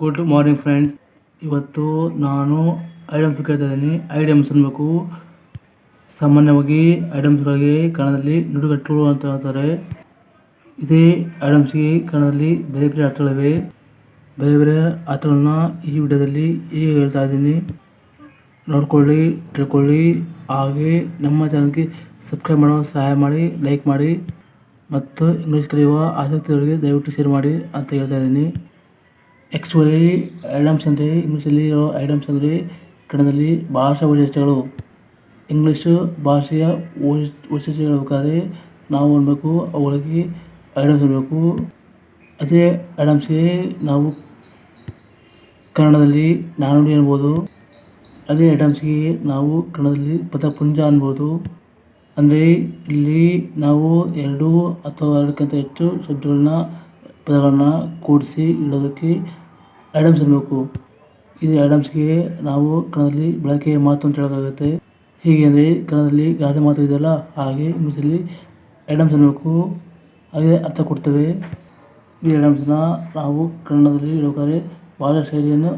Good morning friends ಇವತ್ತು ನಾನು ಐಡಮ್ಸ್ ಕೇಳ್ತಾ ಇದ್ದೀನಿ. ಐಟಮ್ಸ್ ಅನ್ಬೇಕು. ಸಾಮಾನ್ಯವಾಗಿ ಐಟಮ್ಸ್ಗಳಿಗೆ ಕನ್ನಡದಲ್ಲಿ ನುಡಿಗಟ್ಟುಗಳು ಅಂತ ಹೇಳ್ತಾರೆ. ಇದೇ ಐಟಮ್ಸ್ಗೆ ಕನ್ನಡದಲ್ಲಿ ಬೇರೆ ಬೇರೆ ಅರ್ಥಗಳಿವೆ. ಬೇರೆ ಬೇರೆ ಅರ್ಥಗಳನ್ನ ಈ ವಿಡಿಯೋದಲ್ಲಿ ಈಗ ಹೇಳ್ತಾ ಇದ್ದೀನಿ. ನೋಡ್ಕೊಳ್ಳಿ, ತಿಳ್ಕೊಳ್ಳಿ. ಹಾಗೆ ನಮ್ಮ ಚಾನಲ್ಗೆ ಸಬ್ಸ್ಕ್ರೈಬ್ ಮಾಡೋ, ಸಹಾಯ ಮಾಡಿ ಲೈಕ್ ಮಾಡಿ. ಮತ್ತು ಇಂಗ್ಲೀಷ್ ಕಲಿಯುವ ಆಸಕ್ತಿಗಳಿಗೆ ದಯವಿಟ್ಟು ಶೇರ್ ಮಾಡಿ ಅಂತ ಹೇಳ್ತಾ ಇದ್ದೀನಿ. ಆ್ಯಕ್ಚುಲಿ ಐಟಮ್ಸ್ ಅಂದರೆ ಇಂಗ್ಲೀಷಲ್ಲಿ ಇರೋ ಐಟಮ್ಸ್ ಅಂದರೆ ಕನ್ನಡದಲ್ಲಿ ಭಾಷಾ ವೈಶಿಷ್ಟ್ಯಗಳು. ಇಂಗ್ಲೀಷು ಭಾಷೆಯ ವೈಶ್ ವೈಶಿಷ್ಟ್ಯಗಳು ಹೇಳ್ಬೇಕಾದ್ರೆ ನಾವು ಅನ್ಬೇಕು, ಅವುಗಳಿಗೆ ಐಡಮ್ಸ್ ಇರಬೇಕು. ಅದೇ ಐಟಮ್ಸ್ಗೆ ನಾವು ಕನ್ನಡದಲ್ಲಿ ನಾನುಡಿ ಅನ್ಬೋದು. ಅದೇ ಐಟಮ್ಸ್ಗೆ ನಾವು ಕನ್ನಡದಲ್ಲಿ ಪದಪುಂಜ ಅನ್ಬೋದು. ಅಂದರೆ ಇಲ್ಲಿ ನಾವು ಎರಡು ಅಥವಾ ಎರಡಕ್ಕಿಂತ ಹೆಚ್ಚು ಶಬ್ದಗಳನ್ನ, ಪದಗಳನ್ನು ಕೂಡಿಸಿ ಇಡೋದಕ್ಕೆ ಐಟಮ್ಸ್ ಇರಬೇಕು ಇದು ಐಟಮ್ಸ್ಗೆ ನಾವು ಕನ್ನಡದಲ್ಲಿ ಬಳಕೆಯ ಮಾತು ಅಂತ ಹೇಳೋಕ್ಕಾಗುತ್ತೆ. ಹೀಗೆ ಅಂದರೆ ಕನ್ನಡದಲ್ಲಿ ಗಾದೆ ಮಾತು ಇದೆಯಲ್ಲ, ಹಾಗೆ ಇಂಗ್ಲೀಷಲ್ಲಿ ಐಟಮ್ಸ್ ಇರಬೇಕು ಹಾಗೆ ಅರ್ಥ ಕೊಡ್ತೇವೆ ಈ ಐಟಮ್ಸ್ನ ನಾವು ಕನ್ನಡದಲ್ಲಿ ಹೇಳ್ಬೇಕಾದ್ರೆ ಭಾಷಾ ಶೈಲಿಯನ್ನು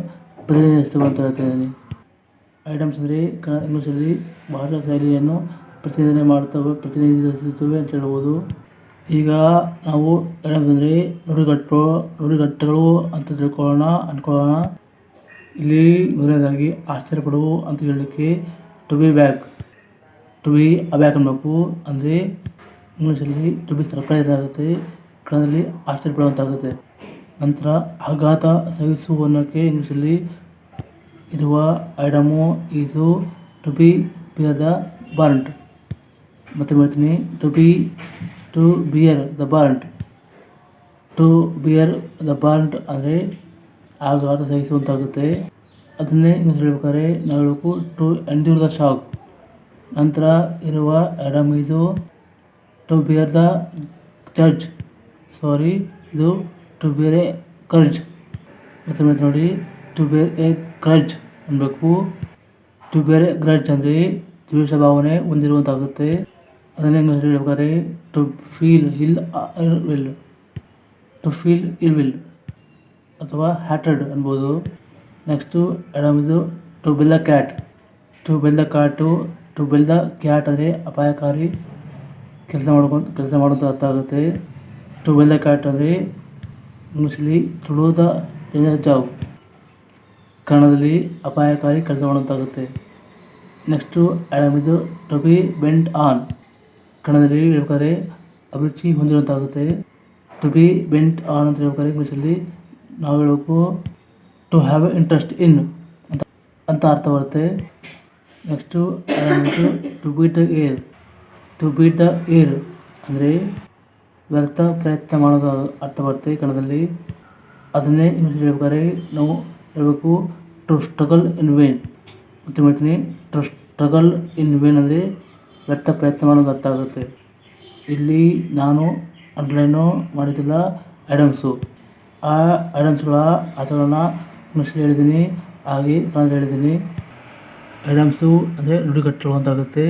ಪ್ರತಿನಿಧಿಸ್ತೇವೆ ಅಂತ ಹೇಳ್ತಾ ಇದ್ದೀನಿ. ಐಟಮ್ಸ್ ಅಂದರೆ ಕನ್ನಡ ಇಂಗ್ಲೀಷಲ್ಲಿ ಭಾಷಾ ಶೈಲಿಯನ್ನು ಪ್ರತಿನಿಧನೆ ಮಾಡ್ತವೆ ಪ್ರತಿನಿಧಿಸುತ್ತವೆ ಅಂತ ಹೇಳ್ಬೋದು. ಈಗ ನಾವು ಹೇಳೋದಂದ್ರೆ ನುಡಿಗಟ್ಟು, ನುಡಿಗಟ್ಟುಗಳು ಅಂತ ತಿಳ್ಕೊಳ್ಳೋಣ, ಅಂದ್ಕೊಳ್ಳೋಣ. ಇಲ್ಲಿ ಮೊದಲನೇದಾಗಿ ಆಶ್ಚರ್ಯಪಡು ಅಂತ ಹೇಳಲಿಕ್ಕೆ to be back to be aback ಅನ್ನಬೇಕು ಅಂದರೆ ಇಂಗ್ಲೀಷಲ್ಲಿ ಟು ಬಿ ಸರ್ಪ್ರೈಸ್ ಆಗುತ್ತೆ ಕನ್ನಡದಲ್ಲಿ ಆಶ್ಚರ್ಯಪಡುವಂತಾಗುತ್ತೆ. ನಂತರ ಆಘಾತ ಸಹಿಸು ಅನ್ನೋಕ್ಕೆ ಇಂಗ್ಲೀಷಲ್ಲಿ ಇರುವ idiom is to be be brunt. ಮತ್ತೆ ಹೇಳ್ತೀನಿ to be to bear the brunt to bear the brunt ಅಂದರೆ ಆಘಾತ ಸಹಿಸುವಂತಾಗುತ್ತೆ. ಅದನ್ನೇ ನೀವು ಹೇಳ್ಬೇಕಾದ್ರೆ ನಾವು ಹೇಳಬೇಕು ಟು ಎಂಡ್ಯೂರ್ ದ ಶಾಕ್ ನಂತರ ಇರುವ item is to bear the judge sorry ಇದು ಟು ಬಿಯರ್ ಎ ಕರ್ಜ್ ಮತ್ತೆ ನೋಡಿ ಟು ಬೇರ್ ಎ ಕ್ರಜ್ ಅನ್ಬೇಕು. ಟು ಬೇರೆ ಗ್ರಜ್ ಅಂದರೆ ದ್ವೇಷ ಭಾವನೆ ಹೊಂದಿರುವಂತಾಗುತ್ತೆ. ಇಂಗ್ಲೀಷ್ ಹೇಳ್ಬೇಕಾದ್ರೆ to feel hill will to feel ill will ಅಥವಾ ಹ್ಯಾಟರ್ಡ್ ಅನ್ಬೋದು. ನೆಕ್ಸ್ಟು ಎರಡನೇದು to bell the cat to bell the cat to bell the cat ಅಂದರೆ ಅಪಾಯಕಾರಿ ಕೆಲಸ ಮಾಡ್ಕೊಂತ ಕೆಲಸ ಮಾಡೋದು ಅರ್ಥ ಆಗುತ್ತೆ. ಟು ಬಿಲ್ ದ ಕ್ಯಾಟ್ ಅಂದರೆ ಇಂಗ್ಲೀಷಲ್ಲಿ ತುಳುದ ಡೇಂಜರ್ ಜಾಬ್ ಕನ್ನಡದಲ್ಲಿ ಅಪಾಯಕಾರಿ ಕೆಲಸ ಮಾಡುವಂತಾಗುತ್ತೆ. ನೆಕ್ಸ್ಟು ಎರಡನೇದು ಟು ಬಿ ಬೆಂಟ್ ಆನ್ ಕನ್ನಡದಲ್ಲಿ ಹೇಳ್ಬೇಕಾದ್ರೆ ಅಭಿರುಚಿ ಹೊಂದಿರುವಂತಾಗುತ್ತೆ. ಟು ಬಿ ಬೆಂಟ್ ಆನ್ ಅಂತ ಹೇಳ್ಬೇಕಾದ್ರೆ ಇಂಗ್ಲೀಷಲ್ಲಿ ನಾವು ಹೇಳಬೇಕು to have a interest in ಅಂತ ಅಂತ ಅರ್ಥ ಬರುತ್ತೆ. Next to beat the air to beat the air ಅಂದರೆ ವ್ಯರ್ಥ ಪ್ರಯತ್ನ ಮಾಡೋದು ಅರ್ಥ ಬರುತ್ತೆ ಕನ್ನಡದಲ್ಲಿ. ಅದನ್ನೇ ಇಂಗ್ಲೀಷ್ ಹೇಳ್ಬೇಕಾದ್ರೆ ನಾವು ಹೇಳಬೇಕು ಟು ಸ್ಟ್ರಗಲ್ ಇನ್ ವೇನ್ ಮತ್ತೆ ಹೇಳ್ತೀನಿ? ಟು ಸ್ಟ್ರಗಲ್ ಇನ್ ವೇನ್ ಅಂದರೆ ವ್ಯರ್ಥ ಪ್ರಯತ್ನ ಮಾಡೋದು ಅರ್ಥ ಆಗುತ್ತೆ ಇಲ್ಲಿ ನಾನು ಅಂಡರ್ಲೈನು ಮಾಡಿದ್ದಿಲ್ಲ ಐಟಮ್ಸು ಆ ಐಟಮ್ಸ್ಗಳ ಅರ್ಥಗಳನ್ನ ಇಂಗ್ಲೀಷಲ್ಲಿ ಹೇಳಿದ್ದೀನಿ. ಹಾಗೆ ಕನ್ನಡದಲ್ಲಿ ಹೇಳಿದ್ದೀನಿ. ಐಟಮ್ಸು ಅಂದರೆ ನುಡಿಗಟ್ಟಲು ಅಂತಾಗುತ್ತೆ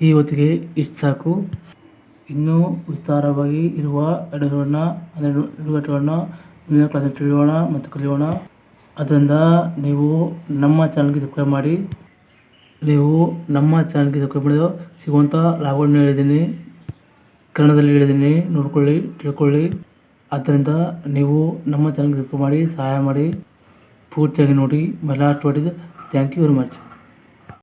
ಈ ಹೊತ್ತಿಗೆ ಇಷ್ಟು ಸಾಕು. ಇನ್ನೂ ವಿಸ್ತಾರವಾಗಿ ಇರುವ ಐಟಮ್ಗಳನ್ನ ಅಂದರೆ ನುಡಿಗಟ್ಟುಗಳನ್ನ ಮುಂದಿನ ಕ್ಲಾಸಲ್ಲಿ ತಿಳಿಯೋಣ ಮತ್ತು ಕಲಿಯೋಣ. ಅದರಿಂದ ನೀವು ನಮ್ಮ ಚಾನಲ್ಗೆ ಸಬ್ಸ್ಕ್ರೈಬ್ ಮಾಡಿ. ನೀವು ನಮ್ಮ ಚಾನಲ್ಗೆ ಸಬ್ಸ್ಕ್ರೈಬ್ ಮಾಡಿದ ಸಿಗುವಂಥ ಲಾಭಗಳನ್ನ ಹೇಳಿದ್ದೀನಿ. ಕನ್ನಡದಲ್ಲಿ ಹೇಳಿದ್ದೀನಿ. ನೋಡ್ಕೊಳ್ಳಿ, ತಿಳ್ಕೊಳ್ಳಿ. ಆದ್ದರಿಂದ ನೀವು ನಮ್ಮ ಚಾನಲ್ಗೆ ಸಬ್ಸ್ಕ್ರೈಬ್ ಮಾಡಿ, ಸಹಾಯ ಮಾಡಿ. ಪೂರ್ತಿಯಾಗಿ ನೋಡಿ. My last what thank you very much